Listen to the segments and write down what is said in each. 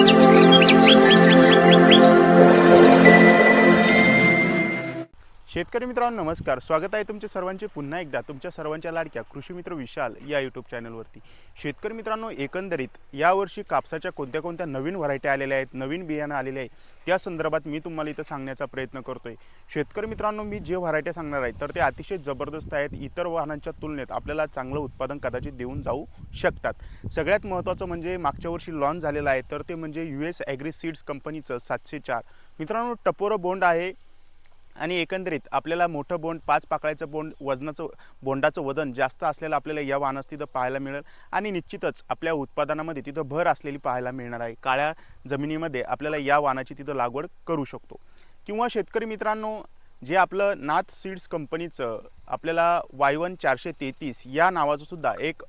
Thank you. शेतकरी मित्रांनो नमस्कार. स्वागत आहे तुमच्या सर्वांचे पुन्हा एकदा तुमच्या सर्वांच्या लाडक्या कृषी मित्र विशाल या यूट्यूब चॅनलवरती शेतकरी मित्रांनो एकंदरीत यावर्षी कापसाच्या कोणत्या कोणत्या नवीन व्हरायटी आलेल्या आहेत नवीन बियाणं आलेले आहे त्या संदर्भात मी तुम्हाला इथं सांगण्याचा प्रयत्न करतोय. शेतकरी मित्रांनो मी जे व्हरायट्या सांगणार आहे तर ते अतिशय जबरदस्त आहेत. इतर वाहनांच्या तुलनेत आपल्याला चांगलं उत्पादन कदाचित देऊन जाऊ शकतात. सगळ्यात महत्त्वाचं म्हणजे मागच्या वर्षी लॉन्च झालेलं आहे तर ते म्हणजे यू एस ॲग्री सीड्स कंपनीचं सातशे चार. मित्रांनो टपोरं बोंड आहे. आणि एकंदरीत आपल्याला मोठं बोंड पाच पाकळ्याचं बोंड वजनाचं बोंडाचं वजन जास्त असलेलं आपल्याला या वाहनास तिथं पाहायला मिळेल. आणि निश्चितच आपल्या उत्पादनामध्ये तिथं भर असलेली पाहायला मिळणार आहे. काळ्या जमिनीमध्ये आपल्याला या वाहनाची तिथं लागवड करू शकतो. किंवा शेतकरी मित्रांनो जे आपलं नाथ सीड्स कंपनीचं आपल्याला वाय वन चारशे तेहतीस या नावाचं सुद्धा एक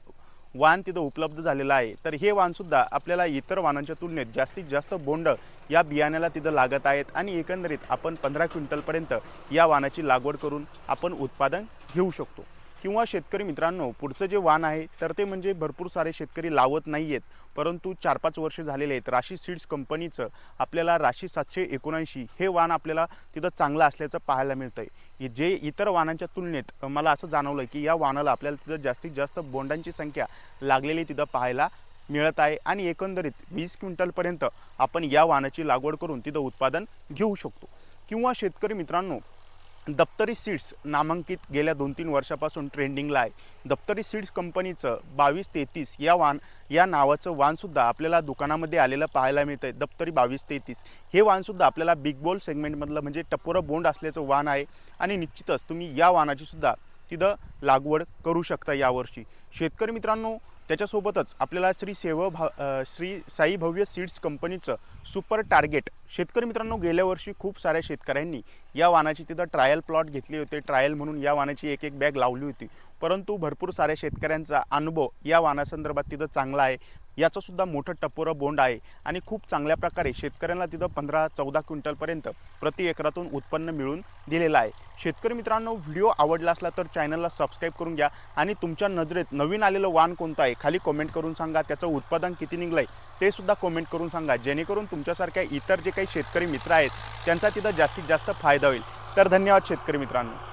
वाण तिथं उपलब्ध झालेलं आहे. तर हे वाणसुद्धा आपल्याला इतर वाणांच्या तुलनेत जास्तीत जास्त बोंड या बियाण्याला तिथं लागत आहेत आणि एकंदरीत आपण पंधरा क्विंटलपर्यंत या वाणाची लागवड करून आपण उत्पादन घेऊ शकतो. किंवा शेतकरी मित्रांनो पुढचं जे वाण आहे तर ते म्हणजे भरपूर सारे शेतकरी लावत नाही आहेत परंतु चार पाच वर्ष झालेले आहेत. राशी सीड्स कंपनीचं आपल्याला राशी सातशे एकोणऐंशी हे वाण आपल्याला तिथं चांगलं असल्याचं पाहायला मिळतं आहे जे इतर वाहनांच्या तुलनेत मला असं जाणवलं की या वाहनाला आपल्याला तिथं जास्तीत जास्त बोंडांची संख्या लागलेली तिथं पाहायला मिळत आहे आणि एकंदरीत वीस क्विंटलपर्यंत आपण या वाहनाची लागवड करून तिथं उत्पादन घेऊ शकतो. किंवा शेतकरी मित्रांनो दप्तरी सीड्स नामांकित गेल्या दोन तीन वर्षापासून ट्रेंडिंगला आहे. दप्तरी सीड्स कंपनीचं बावीस तेहतीस या वाण या नावाचं वाणसुद्धा आपल्याला दुकानामध्ये आलेलं पाहायला मिळतं आहे दप्तरी बावीस तेहतीस. हे वाणसुद्धा आपल्याला बिग बॉल सेगमेंटमधलं म्हणजे टपोरं बोंड असल्याचं वाण आहे आणि निश्चितच तुम्ही या वानाचीसुद्धा तिथं लागवड करू शकता यावर्षी. शेतकरी मित्रांनो त्याच्यासोबतच आपल्याला श्री सेव भा श्री साई भव्य सीड्स कंपनीचं सुपर टार्गेट शेतकरी मित्रांनो गेल्या वर्षी खूप साऱ्या शेतकऱ्यांनी या वाणाची तिथं ट्रायल प्लॉट घेतले होते. ट्रायल म्हणून या वाणाची एक एक बॅग लावली होती. परंतु भरपूर साऱ्या शेतकऱ्यांचा अनुभव या वाणासंदर्भात तिथं चांगला आहे. याचंसुद्धा मोठं टपोरं बोंड आहे आणि खूप चांगल्या प्रकारे शेतकऱ्यांना तिथं पंधरा चौदा क्विंटलपर्यंत प्रति एकरातून उत्पन्न मिळून दिलेलं आहे. शेतकरी मित्रांनो व्हिडिओ आवडला असला तर चॅनलला सबस्क्राईब करून घ्या आणि तुमच्या नजरेत नवीन आलेलं वाण कोणतं आहे खाली कॉमेंट करून सांगा त्याचं उत्पादन किती निघलं आहे ते सुद्धा कॉमेंट करून सांगा जेणेकरून तुमच्यासारख्या इतर जे काही शेतकरी मित्र आहेत त्यांचा तिथं जास्तीत जास्त फायदा होईल. तर धन्यवाद शेतकरी मित्रांनो.